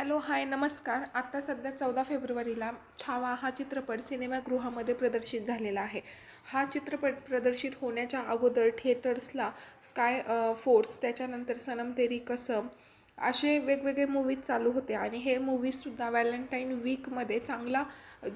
Hello hi नमस्कार. आत्ता सध्या चौदा फेब्रुवारीला छावा हा चित्रपट सिनेमागृहामध्ये प्रदर्शित झालेला आहे. हा चित्रपट प्रदर्शित होण्याच्या अगोदर थिएटर्सला स्काय फोर्स त्याच्यानंतर सनम तेरी कसम असे वेगवेगळे मूवीज चालू होते. आणि हे मूवीजसुद्धा व्हॅलेंटाईन वीकमध्ये चांगला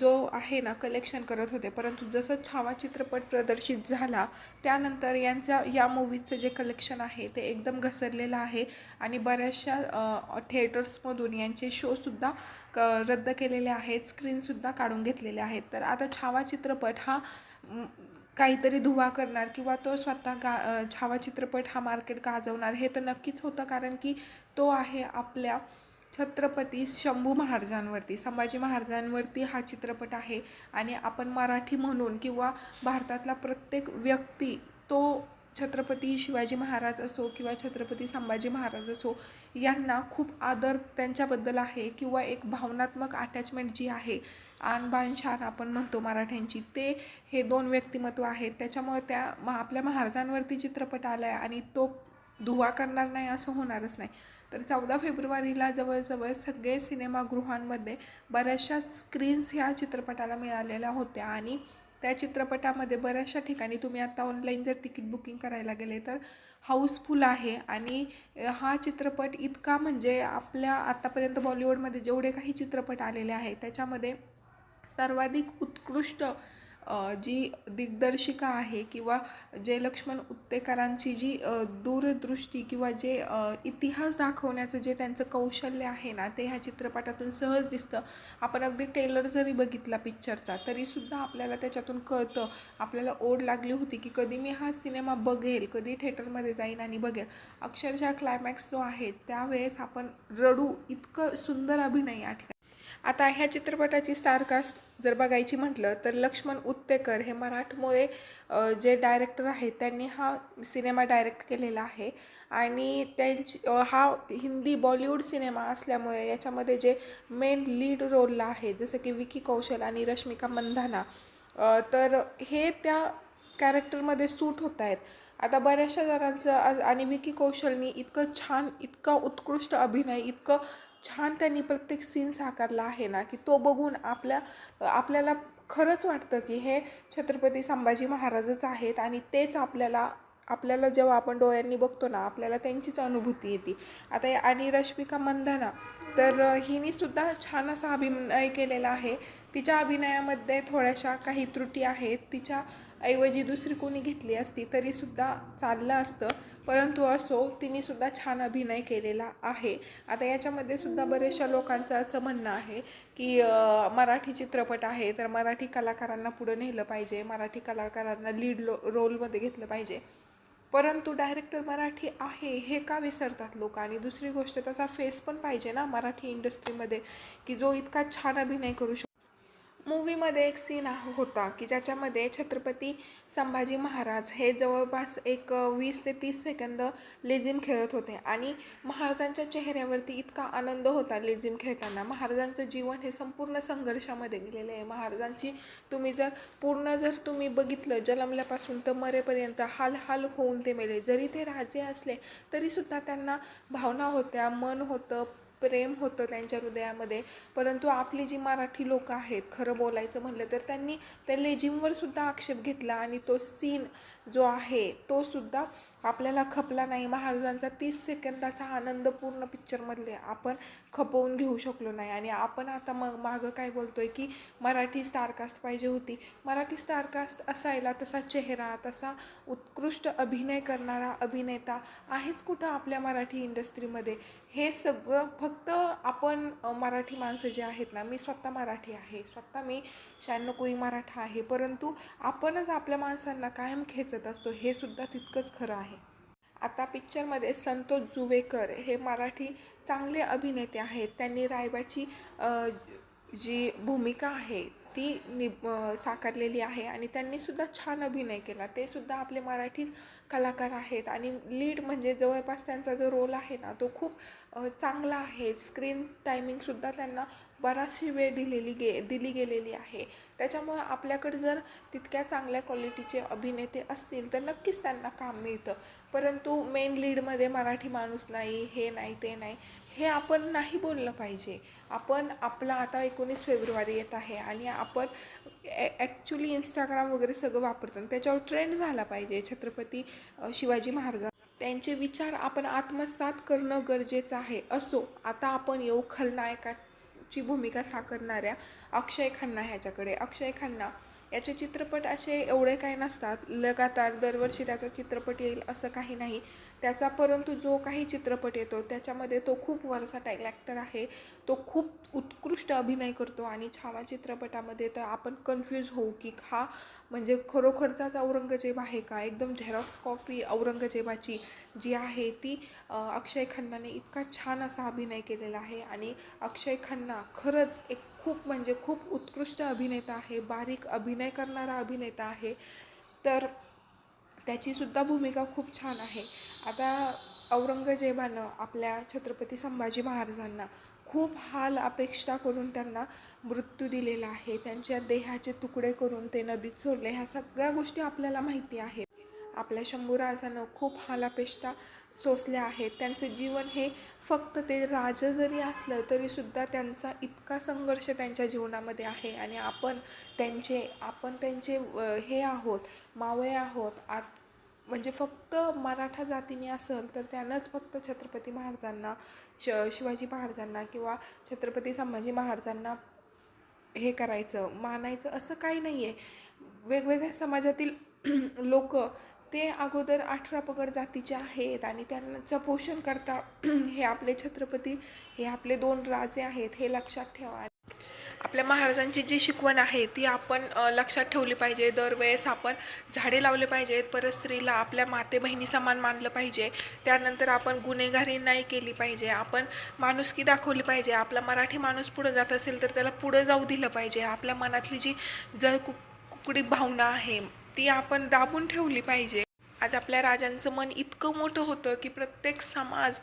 जो आहे ना कलेक्शन करत होते. परंतु जसं छावा चित्रपट प्रदर्शित झाला त्यानंतर यांच्या या मूवीजचं जे कलेक्शन आहे ते एकदम घसरलेलं आहे. आणि बऱ्याचशा थिएटर्समधून यांचे शोसुद्धा क रद्द केलेले आहेत. स्क्रीनसुद्धा काढून घेतलेले आहेत. तर आता छावा चित्रपट हा काहीतरी धुवा करणार किंवा तो स्वतः गा छावा चित्रपट हा मार्केट गाजवणार हे तर नक्कीच होतं. कारण की तो आहे आपल्या छत्रपती शंभू महाराजांवरती संभाजी महाराजांवरती हा चित्रपट आहे. आणि आपण मराठी म्हणून किंवा भारतातला प्रत्येक व्यक्ती तो छत्रपती शिवाजी महाराज असो किंवा छत्रपती संभाजी महाराज असो यांना खूप आदर त्यांच्याबद्दल आहे किंवा एक भावनात्मक अटॅचमेंट जी आहे आन शान आपण म्हणतो मराठ्यांची ते हे दोन व्यक्तिमत्व आहेत. त्याच्यामुळे त्या म आपल्या महाराजांवरती चित्रपट आला आहे आणि तो दुवा करणार नाही असं होणारच नाही. तर चौदा फेब्रुवारीला जवळजवळ सगळे सिनेमागृहांमध्ये बऱ्याचशा स्क्रीन्स ह्या चित्रपटाला मिळालेल्या होत्या आणि त्या चित्रपटामध्ये बऱ्याचशा ठिकाणी तुम्ही आता ऑनलाईन जर तिकीट बुकिंग करायला गेले तर हाऊसफुल आहे आणि हा चित्रपट इतका म्हणजे आपल्या आत्तापर्यंत बॉलिवूडमध्ये जेवढे काही चित्रपट आलेले आहेत त्याच्यामध्ये सर्वाधिक उत्कृष्ट जी दिग्दर्शिका आहे किंवा जे लक्ष्मण उत्तेकरांची जी दूरदृष्टी किंवा जे इतिहास दाखवण्याचं जे त्यांचं कौशल्य आहे ना ते ह्या चित्रपटातून सहज दिसतं. आपण अगदी टेलर जरी बघितला पिक्चरचा तरीसुद्धा आपल्याला त्याच्यातून कळतं. आपल्याला ओढ लागली होती की कधी मी हा सिनेमा बघेल कधी थिएटरमध्ये जाईन आणि बघेल. अक्षरशः क्लायमॅक्स जो आहे त्यावेळेस आपण रडू इतकं सुंदर अभिनय या ठिकाणी आता ह्या चित्रपटाची स्टारकास्ट जर बघायची म्हटलं तर लक्ष्मण उत्तेकर हे मराठमोळे जे डायरेक्टर आहेत त्यांनी हा सिनेमा डायरेक्ट केलेला आहे. आणि त्यांची हा हिंदी बॉलिवूड सिनेमा असल्यामुळे याच्यामध्ये जे मेन लीड रोलला आहे जसं की विकी कौशल आणि रश्मिका मंधाना तर हे त्या कॅरेक्टरमध्ये सूट होत आहेत. आता बऱ्याचशा जणांचं आज आणि विकी कौशलनी इतकं छान इतका उत्कृष्ट अभिनय इतकं छान त्यांनी प्रत्येक सीन साकारला आहे ना की तो बघून आपल्या आपल्याला खरंच वाटतं की हे छत्रपती संभाजी महाराजच आहेत आणि तेच आपल्याला आपल्याला जेव्हा आपण डोळ्यांनी बघतो ना आपल्याला त्यांचीच अनुभूती येते. आता आणि रश्मिका मंदाना तर हिनीसुद्धा छान असा अभिनय केलेला आहे. तिच्या अभिनयामध्ये थोड्याशा काही त्रुटी आहेत. तिच्या ऐवजी दुसरी कोणी घेतली असती तरीसुद्धा चाललं असतं. परंतु असो तिनेसुद्धा छान अभिनय केलेला आहे. आता याच्यामध्ये सुद्धा बऱ्याचशा लोकांचं असं म्हणणं आहे की मराठी चित्रपट आहे तर मराठी कलाकारांना पुढं नेलं पाहिजे. मराठी कलाकारांना लीड लो रोलमध्ये घेतलं पाहिजे. परंतु डायरेक्टर मराठी आहे हे का विसरतात लोक? आणि दुसरी गोष्ट तसा फेस पण पाहिजे ना मराठी इंडस्ट्रीमध्ये की जो इतका छान अभिनय करू शकतो मूवीमध्ये एक सीन होता की ज्याच्यामध्ये छत्रपती संभाजी महाराज हे जवळपास एक वीस ते तीस सेकंद लेझिम खेळत होते. आणि महाराजांच्या चेहऱ्यावरती इतका आनंद होता लेझिम खेळताना. महाराजांचं जीवन हे संपूर्ण संघर्षामध्ये गेलेलं आहे. महाराजांची तुम्ही जर पूर्ण जर तुम्ही बघितलं जन्मल्यापासून तर मरेपर्यंत हाल हाल होऊन ते मेले. जरी ते राजे असले तरीसुद्धा त्यांना भावना होत्या मन होतं प्रेम होतं त्यांच्या हृदयामध्ये. परंतु आपली जी मराठी लोक आहेत खरं बोलायचं म्हणलं तर त्यांनी त्या लेझिमवर सुद्धा आक्षेप घेतला आणि तो सीन जो आहे तो सुद्धा आपल्याला खपला नाही. महाराजांचा तीस सेकंदाचा आनंद पूर्ण पिक्चरमधले आपण खपवून घेऊ शकलो नाही. आणि आपण आता मग मागं काय बोलतो आहे की मराठी स्टारकास्ट पाहिजे होती. मराठी स्टारकास्ट असायला तसा चेहरा तसा उत्कृष्ट अभिनय करणारा अभिनेता आहेच कुठं आपल्या मराठी इंडस्ट्रीमध्ये हे सगळं फक्त आपण मराठी माणसं जे आहेत ना मी स्वतः मराठी आहे. स्वतः मी शहाण्णव कोई मराठा आहे. परंतु आपणच आपल्या माणसांना कायम खेच खेचत असतो हे सुद्धा तितकंच खरं आहे. आता पिक्चरमध्ये संतोष जुवेकर हे मराठी चांगले अभिनेते आहेत. त्यांनी रायबाची जी भूमिका आहे ती नि साकारलेली आहे आणि त्यांनीसुद्धा छान अभिनय केला. ते सुद्धा आपले मराठीच कलाकार आहेत आणि लीड म्हणजे जवळपास त्यांचा जो रोल आहे ना तो खूप चांगला आहे. स्क्रीन टायमिंगसुद्धा त्यांना बराचशी वेळ दिलेली गे दिली गेलेली आहे. त्याच्यामुळं आपल्याकडे जर तितक्या चांगल्या क्वालिटीचे अभिनेते असतील तर नक्कीच त्यांना काम मिळतं. परंतु मेन लीडमध्ये मराठी माणूस नाही हे नाही ते नाही हे आपण नाही बोललं पाहिजे. आपण आपला आता एकोणीस फेब्रुवारी येत आहे आणि आपण ॲक्च्युली इंस्टाग्राम वगैरे सगळं वापरतो आणि त्याच्यावर ट्रेंड झाला पाहिजे. छत्रपती शिवाजी महाराज त्यांचे विचार आपण आत्मसात करणं गरजेचं आहे. असो आता आपण येऊ खलनायकात ची भूमिका साकारणाऱ्या अक्षय खन्ना ह्याच्याकडे. अक्षय खन्ना याचे चित्रपट असे एवढे काही नसतात. लगातार दरवर्षी त्याचा चित्रपट येईल असं काही नाही. त्याचा परंतु जो काही चित्रपट येतो त्याच्यामध्ये तो खूप वर्साटाईल ॲक्टर आहे. तो खूप उत्कृष्ट अभिनय करतो आणि छावा चित्रपटामध्ये तर आपण कन्फ्यूज होऊ की हा म्हणजे खरोखरचाच औरंगजेब आहे का? एकदम झेरॉक्स कॉपी औरंगजेबाची जी आहे ती अक्षय खन्नाने इतका छान असा अभिनय केलेला आहे आणि अक्षय खन्ना खरंच एक खूप म्हणजे खूप उत्कृष्ट अभिनेता आहे बारीक अभिनय करणारा अभिनेता आहे. तर त्याचीसुद्धा भूमिका खूप छान आहे. आता औरंगजेबानं आपल्या छत्रपती संभाजी महाराजांना खूप हाल अपेक्षा करून त्यांना मृत्यू दिलेला आहे. त्यांच्या देहाचे तुकडे करून ते नदीत सोडले. ह्या सगळ्या गोष्टी आपल्याला माहिती आहेत. आपल्या शंभूराजानं खूप हाल अपेक्षा सोसल्या आहेत. त्यांचं जीवन हे फक्त ते राज जरी असलं तरीसुद्धा त्यांचा इतका संघर्ष त्यांच्या जीवनामध्ये आहे. आणि आपण त्यांचे आपण त्यांचे हे आहोत मावळे आहोत. आ म्हणजे फक्त मराठा जातीने असेल तर त्यानंच फक्त छत्रपती महाराजांना श शिवाजी महाराजांना किंवा छत्रपती संभाजी महाराजांना हे करायचं मानायचं असं काही नाही आहे वेगवेगळ्या समाजातील लोक ते अगोदर अठरा पगड जातीचे आहेत आणि त्यांचं पोषण करता हे आपले छत्रपती हे आपले दोन राजे आहेत हे लक्षात ठेवा. आपल्या महाराजांची जी शिकवण आहे ती आपण लक्षात ठेवली पाहिजे. दरवेळेस आपण झाडे लावले पाहिजेत. परत स्त्रीला आपल्या माते बहिणी समान मानलं पाहिजे. त्यानंतर आपण गुन्हेगारी नाही केली पाहिजे. आपण माणुसकी दाखवली पाहिजे. आपला मराठी माणूस पुढं जात असेल तर त्याला पुढं जाऊ दिलं पाहिजे. आपल्या मनातली जी जळ कुक कुकडी भावना आहे ती आपण दाबून ठेवली पाहिजे. आज आपल्या राजांचं मन इतकं मोठं होतं की प्रत्येक समाज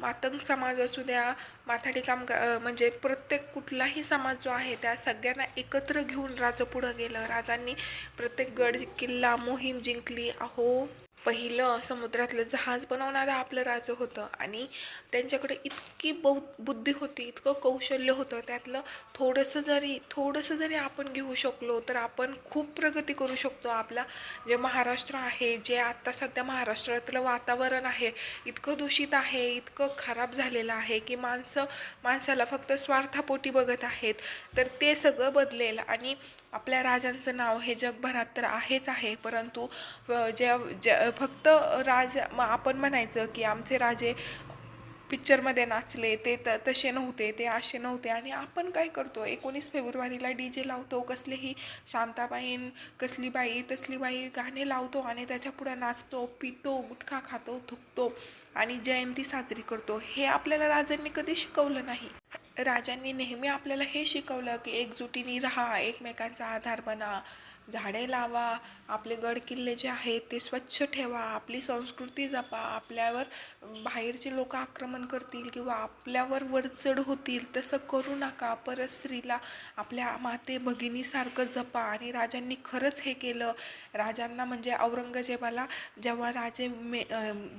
मातंग समाज असू द्या माथाडी काम म्हणजे प्रत्येक कुठलाही समाज जो आहे त्या सगळ्यांना एकत्र घेऊन राजं पुढं गेलं. राजांनी प्रत्येक गड किल्ला मोहीम जिंकली. अहो पहिलं समुद्रातलं जहाज बनवणारं आपलं राज होतं आणि त्यांच्याकडे इतकी बौ बुद्धी होती इतकं कौशल्य होतं त्यातलं थोडंसं जरी थोडंसं जरी आपण घेऊ शकलो तर आपण खूप प्रगती करू शकतो. आपला जे महाराष्ट्र आहे जे आत्ता सध्या महाराष्ट्रातलं वातावरण आहे इतकं दूषित आहे इतकं खराब झालेलं आहे की माणसं माणसाला फक्त स्वार्थापोटी बघत आहेत तर ते सगळं बदलेल. आणि आपल्या राजांचं नाव हे जगभरात तर आहेच आहे परंतु ज्या ज्या फक्त राजा मग आपण म्हणायचं की आमचे राजे पिक्चरमध्ये नाचले ते त तसे नव्हते ते असे नव्हते. आणि आपण काय करतो एकोणीस फेब्रुवारीला डी जे लावतो कसलेही शांताबाईन कसली बाई तसली बाई गाणे लावतो आणि त्याच्यापुढं नाचतो पितो गुटखा खातो थुकतो आणि जयंती साजरी करतो. हे आपल्याला राजांनी कधी शिकवलं नाही. राजांनी नेहमी आपल्याला हे शिकवलं की एकजुटीने राहा एकमेकांचा आधार बना. झाडे लावा आपले गडकिल्ले जे आहेत ते स्वच्छ ठेवा आपली संस्कृती जपा आपल्यावर बाहेरचे लोक आक्रमण करतील किंवा आपल्यावर वरचढ होतील तसं करू नका. परत स्त्रीला आपल्या माते भगिनीसारखं जपा आणि राजांनी खरंच हे केलं. राजांना म्हणजे औरंगजेबाला जेव्हा राजे मे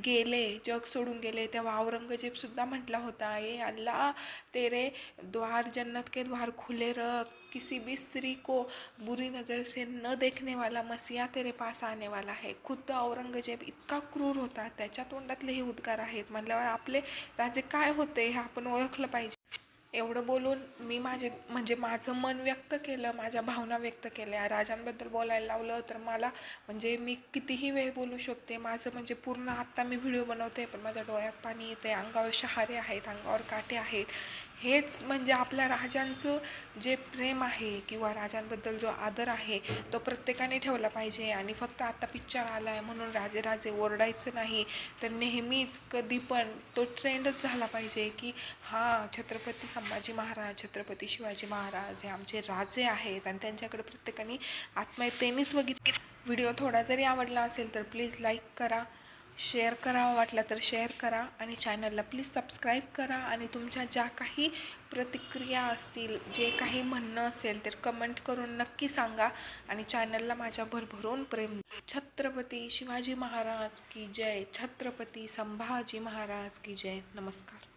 गेले जग सोडून गेले तेव्हा औरंगजेबसुद्धा म्हटला होता ए अल्ला तेरे द्वार जन्नत के द्वार खुले रख. किसी भी स्त्री को बुरी नज़र से न देखने वाला मसीहा तेरे पास आने वाला है। खुद्द औरंगजेब इतका क्रूर होता त्याच्या तोंडातले हे उद्गार आहेत. म्हटल्यावर आपले राजे काय होते हे आपण ओळखलं पाहिजे. एवढं बोलून मी माझे म्हणजे माझं मन व्यक्त केलं माझ्या भावना व्यक्त केल्या. राजांबद्दल बोलायला लावलं तर मला म्हणजे मी कितीही वेळ बोलू शकते माझं म्हणजे पूर्ण आत्ता मी व्हिडिओ बनवते पण माझ्या डोळ्यात पाणी येते अंगावर शहारे आहेत अंगावर काटे आहेत. हेच म्हणजे आपल्या राजांचं जे प्रेम आहे किंवा राजांबद्दल जो आदर आहे तो प्रत्येकाने ठेवला पाहिजे. आणि फक्त आता पिक्चर आला आहे म्हणून राजे राजे ओरडायचं नाही तर नेहमीच कधी पण तो ट्रेंडच झाला पाहिजे की हां छत्रपती संभाजी महाराज छत्रपती शिवाजी महाराज हे आमचे राजे आहेत आणि त्यांच्याकडे प्रत्येकाने आत्मयतेनेच बघितली. व्हिडिओ थोडा जरी आवडला असेल तर प्लीज लाईक करा. शेअर करावा वाटला तर शेअर करा आणि चॅनलला प्लीज सबस्क्राईब करा आणि तुमच्या ज्या काही प्रतिक्रिया असतील जे काही म्हणणं असेल तर कमेंट करून नक्की सांगा आणि चॅनलला माझ्या भरभरून प्रेम. छत्रपती शिवाजी महाराज की जय. छत्रपती संभाजी महाराज की जय. नमस्कार.